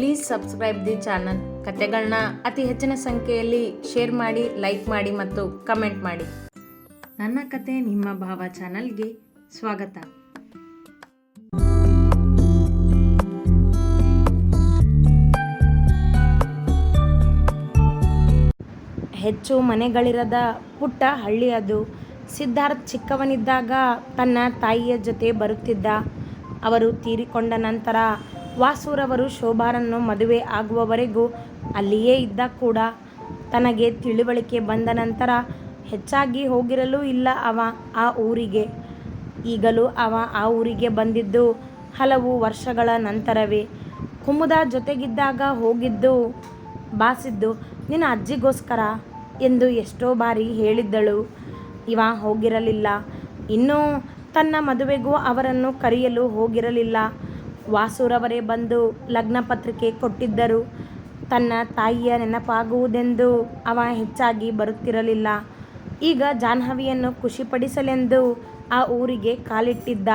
Please subscribe the channel ಕತೆಗಳನ್ನ ಅತಿ ಹೆಚ್ಚಿನ ಸಂಖ್ಯೆಯಲ್ಲಿ ಶೇರ್ ಮಾಡಿ ಲೈಕ್ ಮಾಡಿ ಮತ್ತು ಕಮೆಂಟ್ ಮಾಡಿ. ನನ್ನ ಕತೆ ನಿಮ್ಮ ಭಾವ ಚಾನಲ್ಗೆ ಸ್ವಾಗತ. ಹೆಚ್ಚು ಮನೆಗಳಿರದ ಪುಟ್ಟ ಹಳ್ಳಿ ಅದು. ಸಿದ್ಧಾರ್ಥ್ ಚಿಕ್ಕವನಿದ್ದಾಗ ತನ್ನ ತಾಯಿಯ ಜೊತೆ ಬರುತ್ತಿದ್ದ. ಅವರು ತೀರಿಕೊಂಡ ನಂತರ ವಾಸುರವರು ಶೋಭಾರನ್ನು ಮದುವೆ ಆಗುವವರೆಗೂ ಅಲ್ಲಿಯೇ ಇದ್ದ ಕೂಡ ತನಗೆ ತಿಳಿವಳಿಕೆ ಬಂದ ನಂತರ ಹೆಚ್ಚಾಗಿ ಹೋಗಿರಲೂ ಇಲ್ಲ ಅವ ಆ ಊರಿಗೆ. ಈಗಲೂ ಅವ ಆ ಊರಿಗೆ ಬಂದಿದ್ದು ಹಲವು ವರ್ಷಗಳ ನಂತರವೇ. ಕುಮುದ ಜೊತೆಗಿದ್ದಾಗ ಹೋಗಿದ್ದು, ಬಾಸಿದ್ದು, ನಿನ್ನ ಅಜ್ಜಿಗೋಸ್ಕರ ಎಂದು ಎಷ್ಟೋ ಬಾರಿ ಹೇಳಿದ್ದಳು. ಇವ ಹೋಗಿರಲಿಲ್ಲ. ಇನ್ನೂ ತನ್ನ ಮದುವೆಗೂ ಅವರನ್ನು ಕರೆಯಲು ಹೋಗಿರಲಿಲ್ಲ. ವಾಸುರವರೇ ಬಂದು ಲಗ್ನ ಪತ್ರಿಕೆ ಕೊಟ್ಟಿದ್ದರು. ತನ್ನ ತಾಯಿಯ ನೆನಪಾಗುವುದೆಂದು ಅವ ಹೆಚ್ಚಾಗಿ ಬರುತ್ತಿರಲಿಲ್ಲ. ಈಗ ಜಾಹ್ನವಿಯನ್ನು ಖುಷಿಪಡಿಸಲೆಂದು ಆ ಊರಿಗೆ ಕಾಲಿಟ್ಟಿದ್ದ.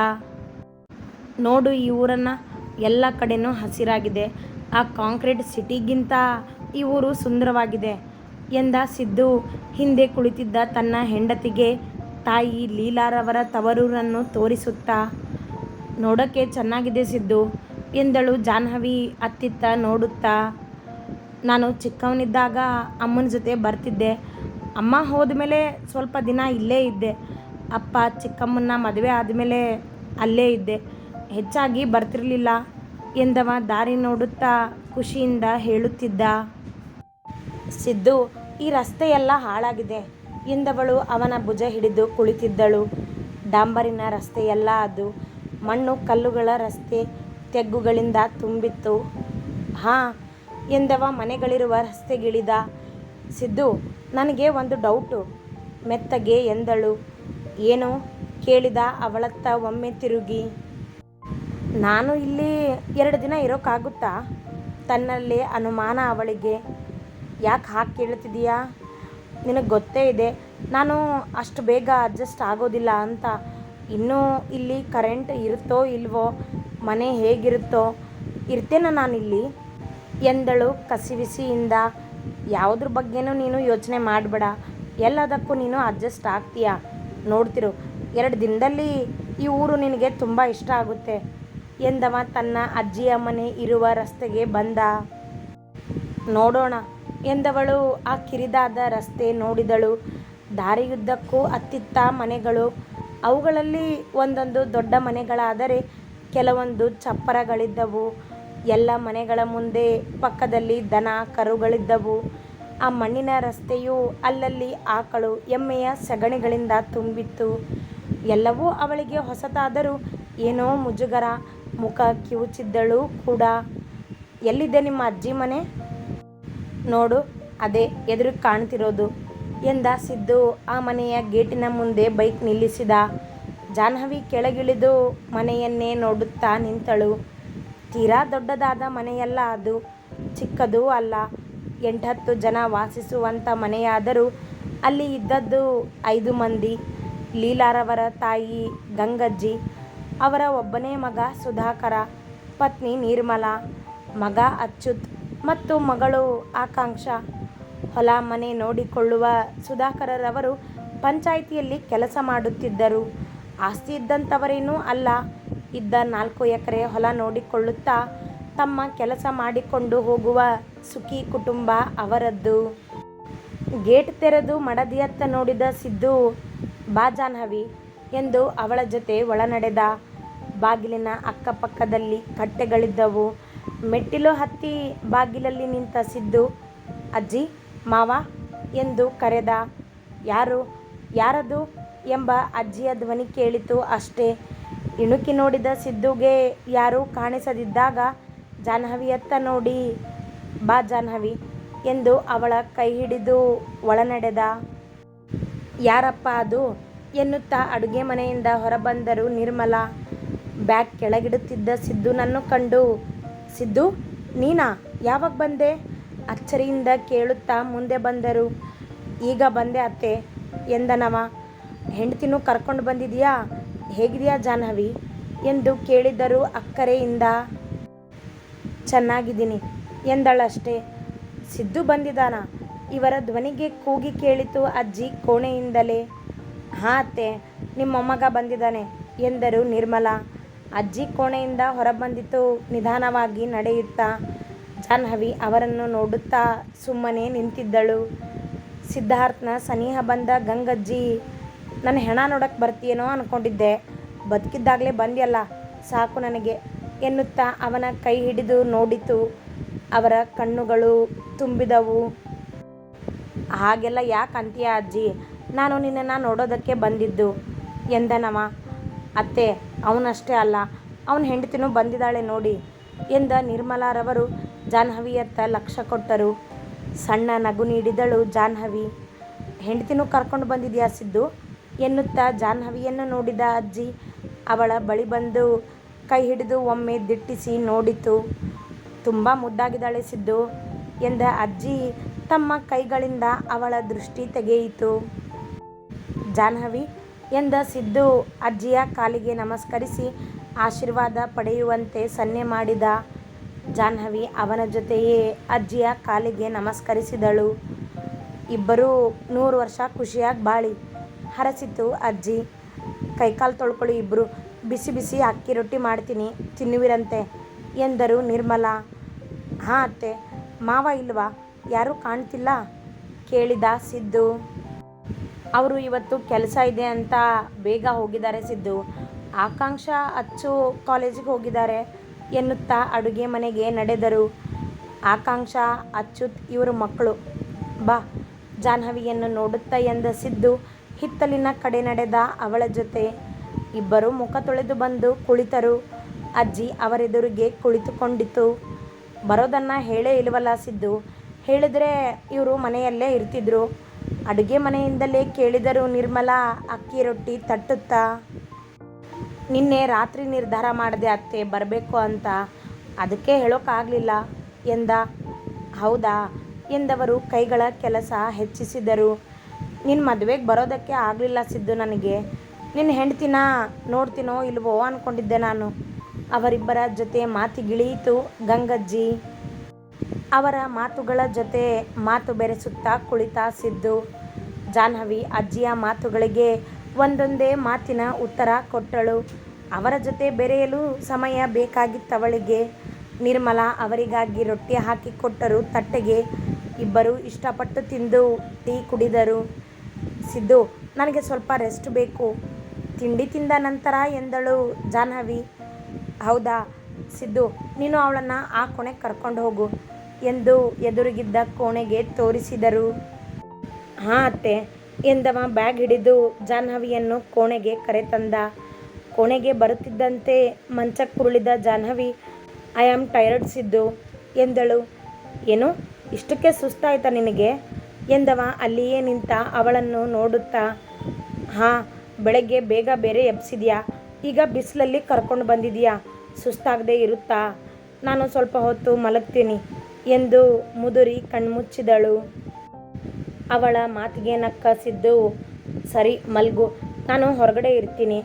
ನೋಡು, ಈ ಊರನ್ನು ಎಲ್ಲ ಕಡೆನೂ ಹಸಿರಾಗಿದೆ. ಆ ಕಾಂಕ್ರೀಟ್ ಸಿಟಿಗಿಂತ ಈ ಊರು ಸುಂದರವಾಗಿದೆ ಎಂದ ಸಿದ್ದು ಹಿಂದೆ ಕುಳಿತಿದ್ದ ತನ್ನ ಹೆಂಡತಿಗೆ ತಾಯಿ ಲೀಲಾರವರ ತವರೂರನ್ನು ತೋರಿಸುತ್ತಾ ನೋಡೋಕ್ಕೆ ಚೆನ್ನಾಗಿದೆ ಸಿದ್ದು ಎಂದಳು ಜಾಹ್ನವಿ ಅತ್ತಿತ್ತ ನೋಡುತ್ತಾ. ನಾನು ಚಿಕ್ಕವನಿದ್ದಾಗ ಅಮ್ಮನ ಜೊತೆ ಬರ್ತಿದ್ದೆ. ಅಮ್ಮ ಹೋದ್ಮೇಲೆ ಸ್ವಲ್ಪ ದಿನ ಇಲ್ಲೇ ಇದ್ದೆ. ಅಪ್ಪ ಚಿಕ್ಕಮ್ಮನ ಮದುವೆ ಆದಮೇಲೆ ಅಲ್ಲೇ ಇದ್ದೆ. ಹೆಚ್ಚಾಗಿ ಬರ್ತಿರಲಿಲ್ಲ ಎಂದವ ದಾರಿ ನೋಡುತ್ತಾ ಖುಷಿಯಿಂದ ಹೇಳುತ್ತಿದ್ದ. ಸಿದ್ದು, ಈ ರಸ್ತೆಯೆಲ್ಲ ಹಾಳಾಗಿದೆ ಎಂದವಳು ಅವನ ಭುಜ ಹಿಡಿದು ಕುಳಿತಿದ್ದಳು. ಡಾಂಬರಿನ ರಸ್ತೆಯೆಲ್ಲ ಅದು. ಮಣ್ಣು ಕಲ್ಲುಗಳ ರಸ್ತೆ ತೆಗ್ಗುಗಳಿಂದ ತುಂಬಿತ್ತು. ಹಾಂ, ಎಂದವ ಮನೆಗಳಿರುವ ರಸ್ತೆಗಿಳಿದ ಸಿದ್ದು. ನನಗೆ ಒಂದು ಡೌಟು. ಮೆತ್ತಗೆ ಎಂದಳು. ಏನು ಕೇಳಿದ ಅವಳತ್ತ ಒಮ್ಮೆ ತಿರುಗಿ. ನಾನು ಇಲ್ಲಿ ಎರಡು ದಿನ ಇರೋಕ್ಕಾಗುತ್ತಾ ತನ್ನಲ್ಲೇ ಅನುಮಾನ ಅವಳಿಗೆ. ಯಾಕೆ ಹಾಕಿ ಕೇಳ್ತಿದೀಯಾ ನಿನಗೆ ಗೊತ್ತೇ ಇದೆ. ನಾನು ಅಷ್ಟು ಬೇಗ ಅಡ್ಜಸ್ಟ್ ಆಗೋದಿಲ್ಲ ಅಂತ ಇನ್ನೂ ಇಲ್ಲಿ ಕರೆಂಟ್ ಇರುತ್ತೋ ಇಲ್ವೋ, ಮನೆ ಹೇಗಿರುತ್ತೋ, ಇರ್ತೇನ ನಾನಿಲ್ಲಿ. ಎಂದಳು ಕಸಿವಿಸಿಯಿಂದ, ಯಾವುದ್ರ ಬಗ್ಗೆನೂ ನೀನು ಯೋಚನೆ ಮಾಡಬೇಡ. ಎಲ್ಲದಕ್ಕೂ ನೀನು ಅಡ್ಜಸ್ಟ್ ಆಗ್ತೀಯಾ? ನೋಡ್ತಿರು, ಎರಡು ದಿನದಲ್ಲಿ ಈ ಊರು ನಿನಗೆ ತುಂಬ ಇಷ್ಟ ಆಗುತ್ತೆ, ಎಂದವ ತನ್ನ ಅಜ್ಜಿಯ ಮನೆ ಇರುವ ರಸ್ತೆಗೆ ಬಂದ. ನೋಡೋಣ, ಎಂದವಳು ಆ ಕಿರಿದಾದ ರಸ್ತೆ ನೋಡಿದಳು. ದಾರಿಯುದ್ದಕ್ಕೂ ಅತ್ತಿತ್ತ ಮನೆಗಳು ಅವುಗಳಲ್ಲಿ ಒಂದೊಂದು ದೊಡ್ಡ ಮನೆಗಳಾದರೆ ಕೆಲವೊಂದು ಚಪ್ಪರಗಳಿದ್ದವು. ಎಲ್ಲ ಮನೆಗಳ ಮುಂದೆ ಪಕ್ಕದಲ್ಲಿ ದನ, ಕರುಗಳಿದ್ದವು. ಆ ಮಣ್ಣಿನ ರಸ್ತೆಯು ಅಲ್ಲಲ್ಲಿ ಆಕಳು, ಎಮ್ಮೆಯ ಸಗಣಿಗಳಿಂದ ತುಂಬಿತ್ತು. ಎಲ್ಲವೂ ಅವಳಿಗೆ ಹೊಸತಾದರೂ ಏನೋ ಮುಜುಗರ, ಮುಖ ಕಿವುಚಿದ್ದಳು ಕೂಡ. ಎಲ್ಲಿದೆ ನಿಮ್ಮ ಅಜ್ಜಿ ಮನೆ? ನೋಡು, ಅದೇ ಎದುರು ಕಾಣ್ತಿರೋದು. ಎಂದ ಸಿದ್ದು ಆ ಮನೆಯ ಗೇಟಿನ ಮುಂದೆ ಬೈಕ್ ನಿಲ್ಲಿಸಿದ. ಜಾಹ್ನವಿ ಕೆಳಗಿಳಿದು ಮನೆಯನ್ನೇ ನೋಡುತ್ತಾ ನಿಂತಳು. ತೀರಾ ದೊಡ್ಡದಾದ ಮನೆಯಲ್ಲ ಅದು, ಚಿಕ್ಕದೂ ಅಲ್ಲ. ಎಂಟತ್ತು ಜನ ವಾಸಿಸುವಂಥ ಮನೆಯಾದರೂ ಅಲ್ಲಿ ಇದ್ದದ್ದು ಐದು ಮಂದಿ. ಲೀಲಾರವರ ತಾಯಿ ಗಂಗಜ್ಜಿ, ಅವರ ಒಬ್ಬನೇ ಮಗ ಸುಧಾಕರ, ಪತ್ನಿ ನಿರ್ಮಲಾ, ಮಗ ಅಚ್ಯುತ್ ಮತ್ತು ಮಗಳು ಆಕಾಂಕ್ಷ. ಹೊಲ ಮನೆ ನೋಡಿಕೊಳ್ಳುವ ಸುಧಾಕರರವರು ಪಂಚಾಯಿತಿಯಲ್ಲಿ ಕೆಲಸ ಮಾಡುತ್ತಿದ್ದರು. ಆಸ್ತಿ ಇದ್ದಂಥವರೇನೂ ಅಲ್ಲ. ಇದ್ದ ನಾಲ್ಕು ಎಕರೆ ಹೊಲ ನೋಡಿಕೊಳ್ಳುತ್ತಾ ತಮ್ಮ ಕೆಲಸ ಮಾಡಿಕೊಂಡು ಹೋಗುವ ಸುಖಿ ಕುಟುಂಬ ಅವರದ್ದು. ಗೇಟ್ ತೆರೆದು ಮಡದಿಯತ್ತ ನೋಡಿದ ಸಿದ್ದು ಬಾಜಾನ್ಹವಿ ಎಂದು ಅವಳ ಜೊತೆ ಒಳನಡೆದ. ಬಾಗಿಲಿನ ಅಕ್ಕಪಕ್ಕದಲ್ಲಿ ಕಟ್ಟೆಗಳಿದ್ದವು. ಮೆಟ್ಟಿಲು ಹತ್ತಿ ಬಾಗಿಲಲ್ಲಿ ನಿಂತ ಸಿದ್ದು, ಅಜ್ಜಿ ಮಾವ ಎಂದು ಕರೆದ ಯಾರು? ಯಾರದು ಎಂಬ ಅಜ್ಜಿಯ ಧ್ವನಿ ಕೇಳಿತು ಅಷ್ಟೇ. ಇಣುಕಿ ನೋಡಿದ ಸಿದ್ದುಗೆ ಯಾರೂ ಕಾಣಿಸದಿದ್ದಾಗ, ಜಾಹ್ನವಿಯತ್ತ ನೋಡಿ, ಬಾ ಜಾಹ್ನವಿ ಎಂದು ಅವಳ ಕೈ ಹಿಡಿದು ಒಳನಡೆದ. ಯಾರಪ್ಪ ಅದು? ಎನ್ನುತ್ತಾ ಅಡುಗೆ ಮನೆಯಿಂದ ಹೊರಬಂದರು ನಿರ್ಮಲಾ. ಬ್ಯಾಗ್ ಕೆಳಗಿಡುತ್ತಿದ್ದ ಸಿದ್ದುನನ್ನು ಕಂಡು, ಸಿದ್ದು, ನೀನಾ, ಯಾವಾಗ ಬಂದೆ? ಅಚ್ಚರಿಯಿಂದ ಕೇಳುತ್ತಾ ಮುಂದೆ ಬಂದರು. ಈಗ ಬಂದೆ ಅತ್ತೆ, ಎಂದನವ. ಹೆಂಡ್ತಿನೂ ಕರ್ಕೊಂಡು ಬಂದಿದೆಯಾ? ಹೇಗಿದೆಯಾ ಜಾಹ್ನವಿ? ಎಂದು ಕೇಳಿದರು ಅಕ್ಕರೆಯಿಂದ. ಚೆನ್ನಾಗಿದ್ದೀನಿ, ಎಂದಳಷ್ಟೇ. ಸಿದ್ದು ಬಂದಿದ್ದಾನ ಇವರ ಧ್ವನಿಗೆ ಕೂಗಿ ಕೇಳಿತು ಅಜ್ಜಿ ಕೋಣೆಯಿಂದಲೇ. ಹಾ ಅತ್ತೆ, ನಿಮ್ಮ ಮೊಮ್ಮಗ ಬಂದಿದ್ದಾನೆ, ಎಂದರು ನಿರ್ಮಲಾ. ಅಜ್ಜಿ ಕೋಣೆಯಿಂದ ಹೊರಬಂದಿತು. ನಿಧಾನವಾಗಿ ನಡೆಯುತ್ತಾ ಜಾಹ್ನವಿ ಅವರನ್ನು ನೋಡುತ್ತಾ ಸುಮ್ಮನೆ ನಿಂತಿದ್ದಳು. ಸಿದ್ಧಾರ್ಥನ ಸನಿಹ ಬಂದ, ಗಂಗಜ್ಜಿ, ನನ್ನ ಹೆಣ ನೋಡಕ್ಕೆ ಬರ್ತೀಯೇನೋ ಅಂದ್ಕೊಂಡಿದ್ದೆ ಬದುಕಿದ್ದಾಗಲೇ ಬಂದ್ಯಲ್ಲ, ಸಾಕು ನನಗೆ, ಎನ್ನುತ್ತಾ ಅವನ ಕೈ ಹಿಡಿದು ನೋಡಿತು. ಅವರ ಕಣ್ಣುಗಳು ತುಂಬಿದವು. ಹಾಗೆಲ್ಲ ಯಾಕೆ ಅಂತೀಯ ಅಜ್ಜಿ? ನಾನು ನಿನ್ನನ್ನು ನೋಡೋದಕ್ಕೆ ಬಂದಿದ್ದು, ಎಂದನವ. ಅತ್ತೆ, ಅವನಷ್ಟೇ ಅಲ್ಲ, ಅವನ ಹೆಂಡತಿನೂ ಬಂದಿದ್ದಾಳೆ ನೋಡಿ, ಎಂದ ನಿರ್ಮಲಾರವರು. ಜಾಹ್ನವಿಯತ್ತ ಲಕ್ಷ ಕೊಟ್ಟರು. ಸಣ್ಣ ನಗು ನೀಡಿದಳು ಜಾಹ್ನವಿ. ಹೆಂಡತಿನೂ ಕರ್ಕೊಂಡು ಬಂದಿದ್ಯಾ ಸಿದ್ದು? ಎನ್ನುತ್ತಾ ಜಾಹ್ನವಿಯನ್ನು ನೋಡಿದ ಅಜ್ಜಿ ಅವಳ ಬಳಿ ಬಂದು ಕೈ ಹಿಡಿದು ಒಮ್ಮೆ ದಿಟ್ಟಿಸಿ ನೋಡಿತು. ತುಂಬ ಮುದ್ದಾಗಿದ್ದಾಳೆ ಸಿದ್ದು ಎಂದ ಅಜ್ಜಿ ತಮ್ಮ ಕೈಗಳಿಂದ ಅವಳ ದೃಷ್ಟಿ ತೆಗೆಯಿತು. ಜಾಹ್ನವಿ ಎಂದ ಸಿದ್ದು ಅಜ್ಜಿಯ ಕಾಲಿಗೆ ನಮಸ್ಕರಿಸಿ ಆಶೀರ್ವಾದ ಪಡೆಯುವಂತೆ ಸನ್ನೆ ಮಾಡಿದ. ಜಾಹ್ನವಿ ಅವನ ಜೊತೆಯೇ ಅಜ್ಜಿಯ ಕಾಲಿಗೆ ನಮಸ್ಕರಿಸಿದಳು. ಇಬ್ಬರೂ ನೂರು ವರ್ಷ ಖುಷಿಯಾಗಿ ಬಾಳಿ ಹರಸಿತು ಅಜ್ಜಿ. ಕೈಕಾಲು ತೊಳ್ಕೊಳ್ಳಿ ಇಬ್ಬರು ಬಿಸಿ ಬಿಸಿ ಅಕ್ಕಿ ರೊಟ್ಟಿ ಮಾಡ್ತೀನಿ, ತಿನ್ನುವಿರಂತೆ ಎಂದರು ನಿರ್ಮಲಾ. ಹಾಂ ಅತ್ತೆ, ಮಾವ ಇಲ್ವಾ? ಯಾರೂ ಕಾಣ್ತಿಲ್ಲ? ಕೇಳಿದ ಸಿದ್ದು. ಅವರು ಇವತ್ತು ಕೆಲಸ ಇದೆ ಅಂತ ಬೇಗ ಹೋಗಿದ್ದಾರೆ ಸಿದ್ದು. ಆಕಾಂಕ್ಷ ಅಚ್ಚು ಕಾಲೇಜಿಗೆ ಹೋಗಿದ್ದಾರೆ. ಎನ್ನುತ್ತಾ ಅಡುಗೆ ಮನೆಗೆ ನಡೆದರು. ಆಕಾಂಕ್ಷ, ಅಚ್ಯುತ್ ಇವರು ಮಕ್ಕಳು. ಬಾ, ಜಾಹ್ನವಿಯನ್ನು ನೋಡುತ್ತಾ ಎಂದ ಸಿದ್ದು ಹಿತ್ತಲಿನ ಕಡೆ ನಡೆದ ಅವಳ ಜೊತೆ. ಇಬ್ಬರು ಮುಖ ತೊಳೆದು ಬಂದು ಕುಳಿತರು. ಅಜ್ಜಿ ಅವರೆದುರಿಗೆ ಕುಳಿತುಕೊಂಡಿತು. ಬರೋದನ್ನು ಹೇಳೇ ಇಲ್ವಲ್ಲ ಸಿದ್ದು. ಹೇಳಿದರೆ ಇವರು ಮನೆಯಲ್ಲೇ ಇರ್ತಿದ್ರು. ಅಡುಗೆ ಮನೆಯಿಂದಲೇ ಕೇಳಿದರು ನಿರ್ಮಲಾ ಅಕ್ಕಿ ರೊಟ್ಟಿ ತಟ್ಟುತ್ತಾ ನಿನ್ನೆ ರಾತ್ರಿ ನಿರ್ಧಾರ ಮಾಡಿದೆ ಅತ್ತೆ, ಬರಬೇಕು ಅಂತ. ಅದಕ್ಕೆ ಹೇಳೋಕ್ಕಾಗಲಿಲ್ಲ ಎಂದ, ಹೌದಾ? ಎಂದವರು ಕೈಗಳ ಕೆಲಸ ಹೆಚ್ಚಿಸಿದರು. ನಿನ್ನ ಮದುವೆಗೆ ಬರೋದಕ್ಕೆ ಆಗಲಿಲ್ಲ ಸಿದ್ದು ನನಗೆ. ನಿನ್ನ ಹೆಂಡ್ತಿನ ನೋಡ್ತೀನೋ ಇಲ್ವೋ ಅಂದ್ಕೊಂಡಿದ್ದೆ ನಾನು. ಅವರಿಬ್ಬರ ಜೊತೆ ಮಾತಿಗಿಳಿಯಿತು ಗಂಗಜ್ಜಿ. ಅವರ ಮಾತುಗಳ ಜೊತೆ ಮಾತು ಬೆರೆಸುತ್ತಾ ಕುಳಿತಾ ಸಿದ್ದು. ಜಾಹ್ನವಿ ಅಜ್ಜಿಯ ಮಾತುಗಳಿಗೆ ಒಂದೊಂದೇ ಮಾತಿನ ಉತ್ತರ ಕೊಟ್ಟಳು. ಅವರ ಜೊತೆ ಬೆರೆಯಲು ಸಮಯ ಬೇಕಾಗಿತ್ತವಳಿಗೆ. ನಿರ್ಮಲಾ ಅವರಿಗಾಗಿ ರೊಟ್ಟಿ ಹಾಕಿ ಕೊಟ್ಟರು. ತಟ್ಟೆಗೆ ಇಬ್ಬರು ಇಷ್ಟಪಟ್ಟು ತಿಂದು ಟೀ ಕುಡಿದರು. ಸಿದ್ದು, ನನಗೆ ಸ್ವಲ್ಪ ರೆಸ್ಟ್ ಬೇಕು. ತಿಂಡಿ ತಿಂದ ನಂತರ ಎಂದಳು ಜಾಹ್ನವಿ. ಹೌದಾ? ಸಿದ್ದು, ನೀನು ಅವಳನ್ನು ಆ ಕೋಣೆಗೆ ಕರ್ಕೊಂಡು ಹೋಗು ಎಂದು ಎದುರಿಗಿದ್ದ ಕೋಣೆಗೆ ತೋರಿಸಿದರು. ಹಾಂ ಅತ್ತೆ. ಎಂದವ ಬ್ಯಾಗ್ ಹಿಡಿದು ಜಾಹ್ನವಿಯನ್ನು ಕೋಣೆಗೆ ಕರೆತಂದ. ಕೋಣೆಗೆ ಬರುತ್ತಿದ್ದಂತೆ ಮಂಚಕ್ಕೆ ಕುರುಳಿದ Jahnavi I am tired Siddu. ಎಂದಳು. ಏನು? ಇಷ್ಟಕ್ಕೆ ಸುಸ್ತಾಯ್ತಾ ನಿನಗೆ? ಎಂದವ ಅಲ್ಲಿಯೇ ನಿಂತ ಅವಳನ್ನು ನೋಡುತ್ತಾ. ಹಾಂ, ಬೆಳಗ್ಗೆ ಬೇಗ ಬೇರೆ ಎಬ್ಸಿದ್ಯಾ? ಈಗ ಬಿಸಿಲಲ್ಲಿ ಕರ್ಕೊಂಡು ಬಂದಿದೆಯಾ? ಸುಸ್ತಾಗದೆ ಇರುತ್ತಾ? ನಾನು ಸ್ವಲ್ಪ ಹೊತ್ತು ಮಲಗ್ತೀನಿ. ಎಂದು ಮುದುರಿ ಕಣ್ಮುಚ್ಚಿದಳು. ಅವಳ ಮಾತಿಗೆ ನಕ್ಕ ಸಿದ್ದು ಸರಿ, ಮಲ್ಗು. ನಾನು ಹೊರಗಡೆ ಇರ್ತೀನಿ.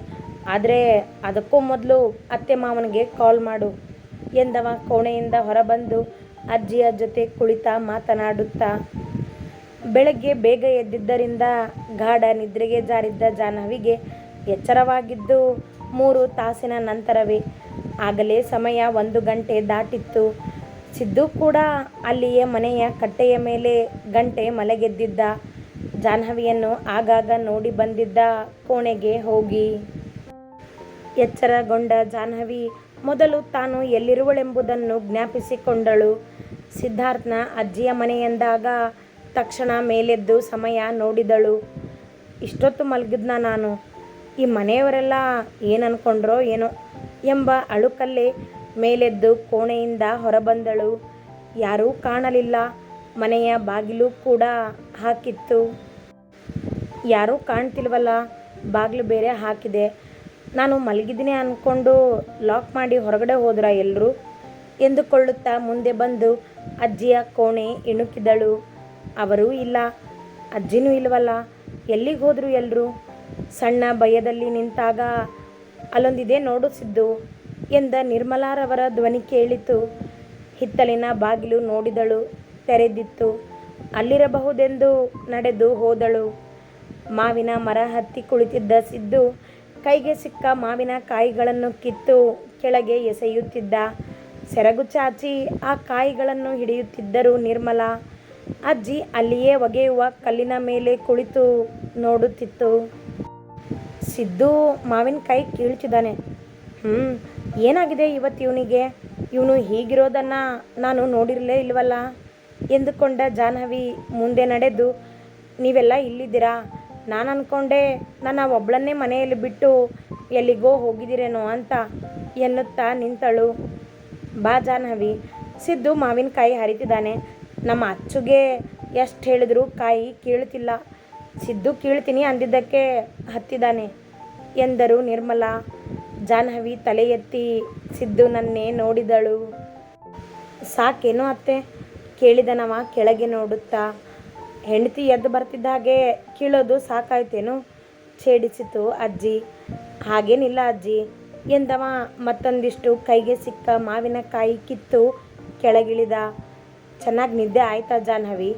ಆದರೆ ಅದಕ್ಕೂ ಮೊದಲು ಅತ್ತೆ ಮಾವನಿಗೆ ಕಾಲ್ ಮಾಡು ಎಂದವ ಕೋಣೆಯಿಂದ ಹೊರಬಂದು ಅಜ್ಜಿಯ ಜೊತೆ ಕುಳಿತಾ ಮಾತನಾಡುತ್ತಾ. ಬೆಳಗ್ಗೆ ಬೇಗ ಎದ್ದಿದ್ದರಿಂದ ಗಾಢ ನಿದ್ರೆಗೆ ಜಾರಿದ್ದ ಜಾಹ್ನವಿಗೆ ಎಚ್ಚರವಾಗಿದ್ದು ಮೂರು ತಾಸಿನ ನಂತರವೇ. ಆಗಲೇ ಸಮಯ ಒಂದು ಗಂಟೆ ದಾಟಿತ್ತು. ಸಿದ್ದು ಕೂಡ ಅಲ್ಲಿಯೇ ಮನೆಯ ಕಟ್ಟೆಯ ಮೇಲೆ ಗಂಟೆ ಮಲಗೆದ್ದಿದ್ದ. ಜಾಹ್ನವಿಯನ್ನು ಆಗಾಗ ನೋಡಿ ಬಂದಿದ್ದ ಕೋಣೆಗೆ ಹೋಗಿ. ಎಚ್ಚರಗೊಂಡ ಜಾಹ್ನವಿ, ಮೊದಲು ತಾನು ಎಲ್ಲಿರುವಳೆಂಬುದನ್ನು ಜ್ಞಾಪಿಸಿಕೊಂಡಳು. ಸಿದ್ಧಾರ್ಥನ ಅಜ್ಜಿಯ ಮನೆಯಂದಾಗ ತಕ್ಷಣ ಮೇಲೆದ್ದು ಸಮಯ ನೋಡಿದಳು. ಇಷ್ಟೊತ್ತು ಮಲಗಿದ್ನ ನಾನು. ಈ ಮನೆಯವರೆಲ್ಲ ಏನು ಅನ್ಕೊಂಡ್ರೋ ಏನೋ ಎಂಬ ಅಳುಕಲ್ಲೇ ಮೇಲೆದ್ದು ಕೋಣೆಯಿಂದ ಹೊರಬಂದಳು. ಯಾರೂ ಕಾಣಲಿಲ್ಲ. ಮನೆಯ ಬಾಗಿಲು ಕೂಡ ಹಾಕಿತ್ತು. ಯಾರೂ ಕಾಣ್ತಿಲ್ವಲ್ಲ. ಬಾಗಿಲು ಬೇರೆ ಹಾಕಿದೆ. ನಾನು ಮಲಗಿದ್ದೀನಿ ಅಂದ್ಕೊಂಡು ಲಾಕ್ ಮಾಡಿ ಹೊರಗಡೆ ಹೋದ್ರ ಎಲ್ಲರೂ ಎಂದುಕೊಳ್ಳುತ್ತಾ ಮುಂದೆ ಬಂದು ಅಜ್ಜಿಯ ಕೋಣೆ ಇಣುಕಿದಳು. ಅವರೂ ಇಲ್ಲ. ಅಜ್ಜಿನೂ ಇಲ್ವಲ್ಲ. ಎಲ್ಲಿಗೆ ಹೋದರು ಎಲ್ಲರೂ ಸಣ್ಣ ಭಯದಲ್ಲಿ ನಿಂತಾಗ ಅಲ್ಲೊಂದಿದೆ ನೋಡು ಎಂದ ನಿರ್ಮಲಾರವರ ಧ್ವನಿ ಕೇಳಿತು. ಹಿತ್ತಲಿನ ಬಾಗಿಲು ನೋಡಿದಳು, ತೆರೆದಿತ್ತು. ಅಲ್ಲಿರಬಹುದೆಂದು ನಡೆದು ಹೋದಳು. ಮಾವಿನ ಮರ ಹತ್ತಿ ಕುಳಿತಿದ್ದ ಸಿದ್ದು ಕೈಗೆ ಸಿಕ್ಕ ಮಾವಿನ ಕಾಯಿಗಳನ್ನು ಕಿತ್ತು ಕೆಳಗೆ ಎಸೆಯುತ್ತಿದ್ದ. ಸೆರಗು ಚಾಚಿ ಆ ಕಾಯಿಗಳನ್ನು ಹಿಡಿಯುತ್ತಿದ್ದರು ನಿರ್ಮಲ. ಅಜ್ಜಿ ಅಲ್ಲಿಯೇ ಒಗೆಯುವ ಕಲ್ಲಿನ ಮೇಲೆ ಕುಳಿತು ನೋಡುತ್ತಿತ್ತು. ಸಿದ್ದು ಮಾವಿನಕಾಯಿ ಕೀಳ್ತಿದ್ದಾನೆ. ಹ್ಞೂ ಏನಾಗಿದೆ ಇವತ್ತು ಇವನಿಗೆ? ಇವನು ಹೀಗಿರೋದನ್ನು ನಾನು ನೋಡಿರಲೇ ಇಲ್ವಲ್ಲ? ಎಂದುಕೊಂಡ ಜಾಹ್ನವಿ ಮುಂದೆ ನಡೆದು, ನೀವೆಲ್ಲ ಇಲ್ಲಿದ್ದೀರಾ? ನಾನು ಅಂದ್ಕೊಂಡೆ ನನ್ನ ಒಬ್ಬಳನ್ನೇ ಮನೆಯಲ್ಲಿ ಬಿಟ್ಟು ಎಲ್ಲಿಗೋ ಹೋಗಿದ್ದೀರೇನೋ ಅಂತ ಎನ್ನುತ್ತಾ ನಿಂತಳು. ಬಾ ಜಾಹ್ನವಿ. ಸಿದ್ದು ಮಾವಿನಕಾಯಿ ಹರಿತಿದ್ದಾನೆ. ನಮ್ಮ ಅಚ್ಚುಗೆ ಎಷ್ಟು ಹೇಳಿದ್ರು ಕಾಯಿ ಕೀಳ್ತಿಲ್ಲ. ಸಿದ್ದು ಕೀಳ್ತೀನಿ ಅಂದಿದ್ದಕ್ಕೆ ಹತ್ತಿದ್ದಾನೆ ಎಂದರು ನಿರ್ಮಲಾ. ಜಾಹ್ನವಿ ತಲೆ ಎತ್ತಿ ಸಿದ್ದು ನನ್ನೇ ನೋಡಿದಳು. ಸಾಕೇನೋ ಅತ್ತೆ? ಕೇಳಿದನವ ಕೆಳಗೆ ನೋಡುತ್ತಾ. ಹೆಂಡತಿ ಎದ್ದು ಬರ್ತಿದ್ದ ಹಾಗೆ ಕೀಳೋದು ಸಾಕಾಯ್ತೇನು? ಛೇಡಿಸಿತು ಅಜ್ಜಿ. ಹಾಗೇನಿಲ್ಲ ಅಜ್ಜಿ. ಎಂದವ ಮತ್ತೊಂದಿಷ್ಟು ಕೈಗೆ ಸಿಕ್ಕ ಮಾವಿನಕಾಯಿ ಕಿತ್ತು ಕೆಳಗಿಳಿದ. ಚೆನ್ನಾಗಿ ನಿದ್ದೆ ಆಯ್ತಾ ಜಾಹ್ನವಿ?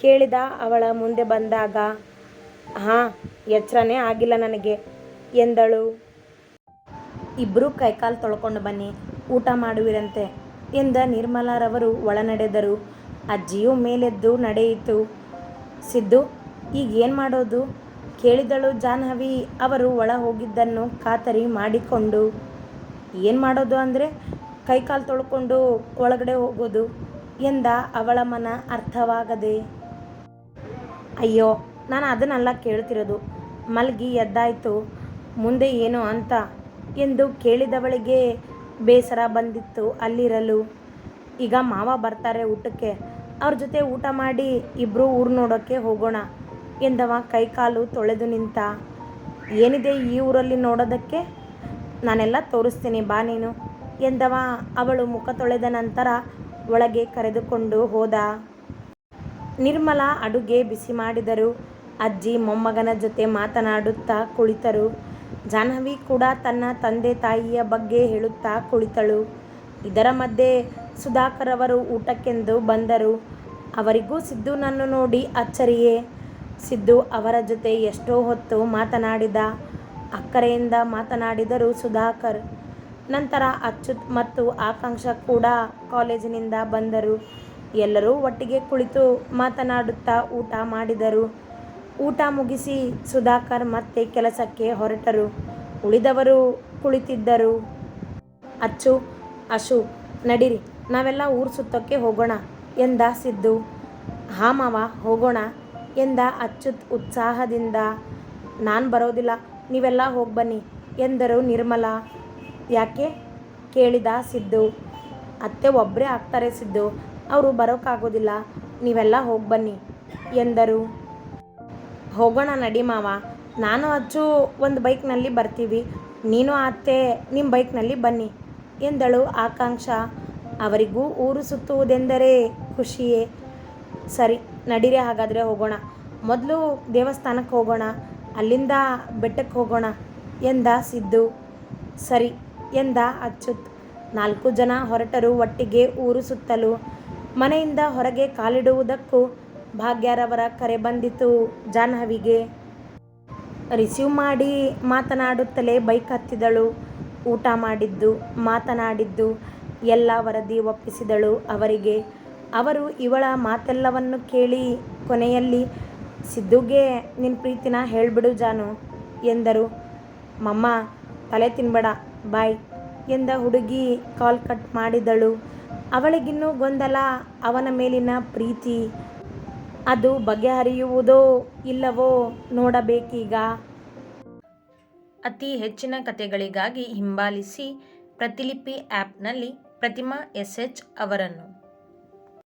ಕೇಳಿದ ಅವಳ ಮುಂದೆ ಬಂದಾಗ, ಹಾಂ ಎಚ್ಚರನೇ ಆಗಿಲ್ಲ ನನಗೆ, ಎಂದಳು. ಇಬ್ಬರೂ ಕೈಕಾಲು ತೊಳ್ಕೊಂಡು ಬನ್ನಿ, ಊಟ ಮಾಡುವಿರಂತೆ ಎಂದ ನಿರ್ಮಲಾರವರು ಒಳ ನಡೆದರು ಅಜ್ಜಿಯು ಮೇಲೆದ್ದು ನಡೆಯಿತು. ಸಿದ್ದು, ಈಗ ಏನು ಮಾಡೋದು? ಕೇಳಿದಳು ಜಾಹ್ನವಿ ಅವರು ಒಳ ಹೋಗಿದ್ದನ್ನು ಖಾತರಿ ಮಾಡಿಕೊಂಡು. ಏನು ಮಾಡೋದು ಅಂದರೆ ಕೈಕಾಲು ತೊಳ್ಕೊಂಡು ಒಳಗಡೆ ಹೋಗೋದು ಎಂದ ಅವಳ ಮನ ಅರ್ಥವಾಗದೆ. ಅಯ್ಯೋ, ನಾನು ಅದನ್ನೆಲ್ಲ ಕೇಳ್ತಿರೋದು. ಮಲಗಿ ಎದ್ದಾಯಿತು. ಮುಂದೆ ಏನು ಅಂತ ಎಂದು ಕೇಳಿದವಳಿಗೆ ಬೇಸರ ಬಂದಿತ್ತು ಅಲ್ಲಿರಲು. ಈಗ ಮಾವ ಬರ್ತಾರೆ ಊಟಕ್ಕೆ. ಅವ್ರ ಜೊತೆ ಊಟ ಮಾಡಿ ಇಬ್ಬರು ಊರು ನೋಡೋಕ್ಕೆ ಹೋಗೋಣ ಎಂದವ ಕೈಕಾಲು ತೊಳೆದು ನಿಂತ. ಏನಿದೆ ಈ ಊರಲ್ಲಿ ನೋಡೋದಕ್ಕೆ? ನಾನೆಲ್ಲ ತೋರಿಸ್ತೀನಿ, ಬಾ ನೀನು ಎಂದವ ಅವಳು ಮುಖ ತೊಳೆದ ನಂತರ ಒಳಗೆ ಕರೆದುಕೊಂಡು ಹೋದ. ನಿರ್ಮಲಾ ಅಡುಗೆ ಬಿಸಿ ಮಾಡಿದರು. ಅಜ್ಜಿ ಮೊಮ್ಮಗನ ಜೊತೆ ಮಾತನಾಡುತ್ತಾ ಕುಳಿತರು. ಜಾಹ್ನವಿ ಕೂಡ ತನ್ನ ತಂದೆ ತಾಯಿಯ ಬಗ್ಗೆ ಹೇಳುತ್ತಾ ಕುಳಿತಳು. ಇದರ ಮಧ್ಯೆ ಸುಧಾಕರ್ ಅವರು ಊಟಕ್ಕೆಂದು ಬಂದರು. ಅವರಿಗೂ ಸಿದ್ದುನನ್ನು ನೋಡಿ ಅಚ್ಚರಿಯೇ. ಸಿದ್ದು ಅವರ ಜೊತೆ ಎಷ್ಟೋ ಹೊತ್ತು ಮಾತನಾಡಿದ, ಅಕ್ಕರೆಯಿಂದ ಮಾತನಾಡಿದರು ಸುಧಾಕರ್. ನಂತರ ಅಚ್ಯುತ್ ಮತ್ತು ಆಕಾಂಕ್ಷ ಕೂಡ ಕಾಲೇಜಿನಿಂದ ಬಂದರು. ಎಲ್ಲರೂ ಒಟ್ಟಿಗೆ ಕುಳಿತು ಮಾತನಾಡುತ್ತಾ ಊಟ ಮಾಡಿದರು. ಊಟ ಮುಗಿಸಿ ಸುಧಾಕರ್ ಮತ್ತೆ ಕೆಲಸಕ್ಕೆ ಹೊರಟರು. ಉಳಿದವರು ಕುಳಿತಿದ್ದರು. ಅಚ್ಚು, ಅಶು, ನಡೀರಿ, ನಾವೆಲ್ಲ ಊರು ಸುತ್ತೋಕ್ಕೆ ಹೋಗೋಣ ಎಂದ ಸಿದ್ದು. ಹಾ, ಮಾವ, ಹೋಗೋಣ ಎಂದ ಅಚ್ಚುತ್ ಉತ್ಸಾಹದಿಂದ. ನಾನು ಬರೋದಿಲ್ಲ, ನೀವೆಲ್ಲ ಹೋಗಿ ಬನ್ನಿ ಎಂದರು ನಿರ್ಮಲ. ಯಾಕೆ? ಕೇಳಿದ ಸಿದ್ದು. ಅತ್ತೆ ಒಬ್ಬರೇ ಆಗ್ತಾರೆ ಸಿದ್ದು, ಅವರು ಬರೋಕ್ಕಾಗೋದಿಲ್ಲ ನೀವೆಲ್ಲ ಹೋಗಿ ಬನ್ನಿ ಎಂದರು. ಹೋಗೋಣ ನಡಿ ಮಾವ. ನಾನು ಅಚ್ಚು ಒಂದು ಬೈಕ್ನಲ್ಲಿ ಬರ್ತೀವಿ. ನೀನು ಅತ್ತೆ ನಿಮ್ಮ ಬೈಕ್ನಲ್ಲಿ ಬನ್ನಿ ಎಂದಳು ಆಕಾಂಕ್ಷ. ಅವರಿಗೂ ಊರು ಸುತ್ತುವುದೆಂದರೆ ಖುಷಿಯೇ. ಸರಿ, ನಡೀರಿ ಹಾಗಾದರೆ ಹೋಗೋಣ. ಮೊದಲು ದೇವಸ್ಥಾನಕ್ಕೆ ಹೋಗೋಣ, ಅಲ್ಲಿಂದ ಬೆಟ್ಟಕ್ಕೆ ಹೋಗೋಣ ಎಂದ ಸಿದ್ದು. ಸರಿ ಎಂದ ಅಚ್ಚುತ್. ನಾಲ್ಕು ಜನ ಹೊರಟರು ಒಟ್ಟಿಗೆ ಊರು ಸುತ್ತಲು. ಮನೆಯಿಂದ ಹೊರಗೆ ಕಾಲಿಡುವುದಕ್ಕೂ ಭಾಗ್ಯರವರ ಕರೆ ಬಂದಿತು ಜಾಹ್ನವಿಗೆ. ರಿಸೀವ್ ಮಾಡಿ ಮಾತನಾಡುತ್ತಲೇ ಬೈಕ್ ಹತ್ತಿದಳು. ಊಟ ಮಾಡಿದ್ದು, ಮಾತನಾಡಿದ್ದು ಎಲ್ಲ ವರದಿ ಒಪ್ಪಿಸಿದಳು ಅವರಿಗೆ. ಅವರು ಇವಳ ಮಾತೆಲ್ಲವನ್ನು ಕೇಳಿ ಕೊನೆಯಲ್ಲಿ, ಸಿದ್ದುಗೆ ನಿನ್ನ ಪ್ರೀತಿನ ಹೇಳಿಬಿಡು ಜಾನು ಎಂದರು. ಮಮ್ಮ, ತಲೆ ತಿನ್ಬೇಡ, ಬಾಯ್ ಎಂದ ಹುಡುಗಿ ಕಾಲ್ ಕಟ್ ಮಾಡಿದಳು. ಅವಳಿಗಿನ್ನೂ ಗೊಂದಲ, ಅವನ ಮೇಲಿನ ಪ್ರೀತಿ ಅದು ಬಗೆಹರಿಯುವುದೋ ಇಲ್ಲವೋ ನೋಡಬೇಕೀಗ. ಅತಿ ಹೆಚ್ಚಿನ ಕಥೆಗಳಿಗಾಗಿ ಹಿಂಬಾಲಿಸಿ ಪ್ರತಿಲಿಪಿ ಆ್ಯಪ್ನಲ್ಲಿ ಪ್ರತಿಮಾ ಎಸ್ ಎಚ್ ಅವರನ್ನು.